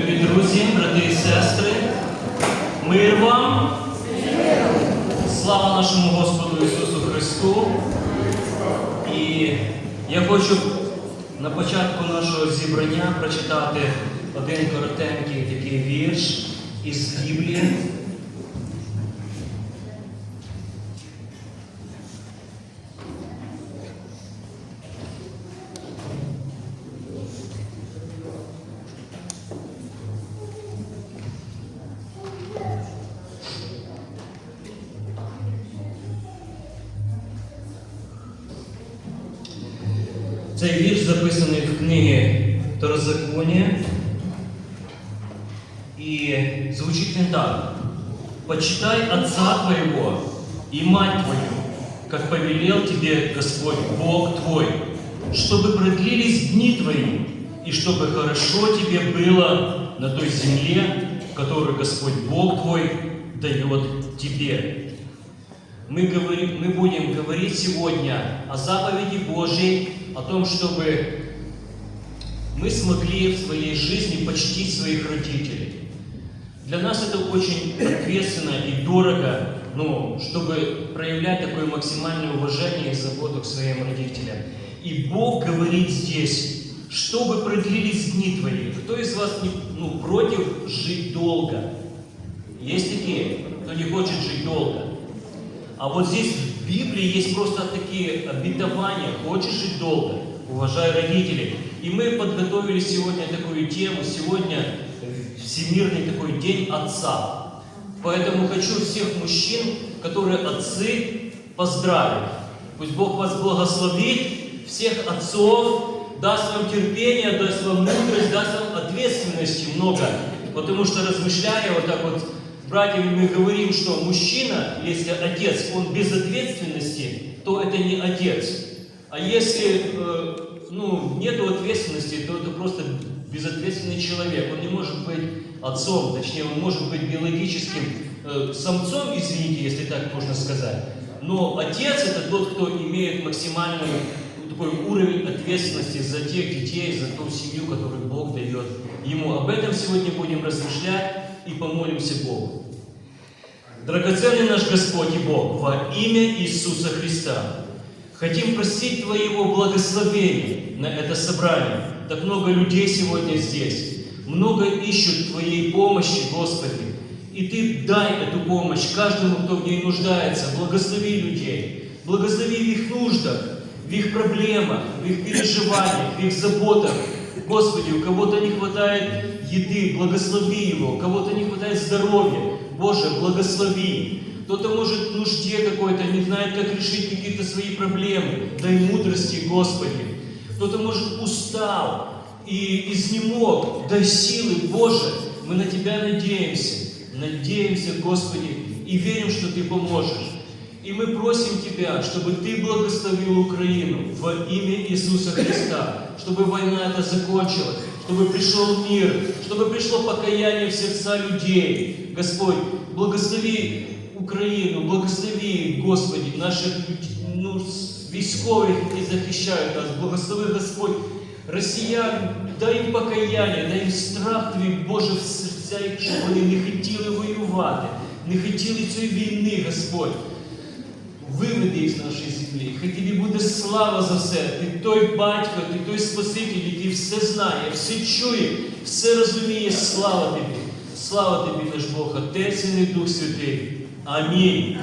Любі друзі, брати і сестри, мир вам! Слава нашому Господу Ісусу Христу! І я хочу на початку нашого зібрання прочитати один коротенький такий вірш із Біблії. Цей вірш записаний в книгі Второзаконія. І звучить він так. «Почитай отца твоего и мать твою, как повелел тебе Господь Бог твой, чтобы продлились дни твои, и чтобы хорошо тебе было на той земле, которую Господь Бог твой дает тебе». Мы, говорим, мы будем говорить сегодня о заповеди Божьей, о том, чтобы мы смогли в своей жизни почтить своих родителей. Для нас это очень ответственно и дорого, ну, чтобы проявлять такое максимальное уважение и заботу к своим родителям. И Бог говорит здесь, чтобы продлились дни твои. Кто из вас не, ну, против жить долго? Есть такие, кто не хочет жить долго. А вот здесь в Библии есть просто такие обетования. Хочешь жить долго? Уважай родителей. И мы подготовили сегодня такую тему. Сегодня Всемирный такой день отца. Поэтому хочу всех мужчин, которые отцы, поздравить. Пусть Бог вас благословит, всех отцов, даст вам терпение, даст вам мудрость, даст вам ответственности много. Потому что размышляя вот так вот с братьями, мы говорим, что мужчина, если отец, он без ответственности, то это не отец. А если э, ну, нет ответственности, то это просто безответственный человек. Он не может быть отцом, точнее, он может быть биологическим э, самцом, извините, если так можно сказать. Но отец это тот, кто имеет максимальный такой уровень ответственности за тех детей, за ту семью, которую Бог дает ему. Об этом сегодня будем размышлять и помолимся Богу. Драгоценный наш Господь и Бог, во имя Иисуса Христа, хотим просить Твоего благословения на это собрание. Так много людей сегодня здесь, много ищут Твоей помощи, Господи. И Ты дай эту помощь каждому, кто в ней нуждается. Благослови людей, благослови в их нуждах, в их проблемах, в их переживаниях, в их заботах. Господи, у кого-то не хватает еды, благослови его, у кого-то не хватает здоровья, Боже, благослови. Кто-то может в нужде какой-то, не знает, как решить какие-то свои проблемы. Дай мудрости, Господи. Кто-то, может, устал и изнемог. Дай силы, Боже. Мы на Тебя надеемся. Надеемся, Господи, и верим, что Ты поможешь. И мы просим Тебя, чтобы Ты благословил Украину во имя Иисуса Христа, чтобы война эта закончилась, чтобы пришел мир, чтобы пришло покаяние в сердца людей. Господь, благослови Україну, благослови, Господи, наших ну, військових, які захищають нас, благослови Господь росіян, дай їм покаяння, дай їм страх Твій, Боже, в серця їх, щоб вони не хотіли воювати, не хотіли цієї війни, Господь. Виведи їх з нашої землі. Хай тобі буде слава за все. Ти той батько, ти той Спаситель, який все знає, все чує, все розуміє. Слава тобі. Слава тобі, наш Бог, Отець і Дух Святий. Амінь.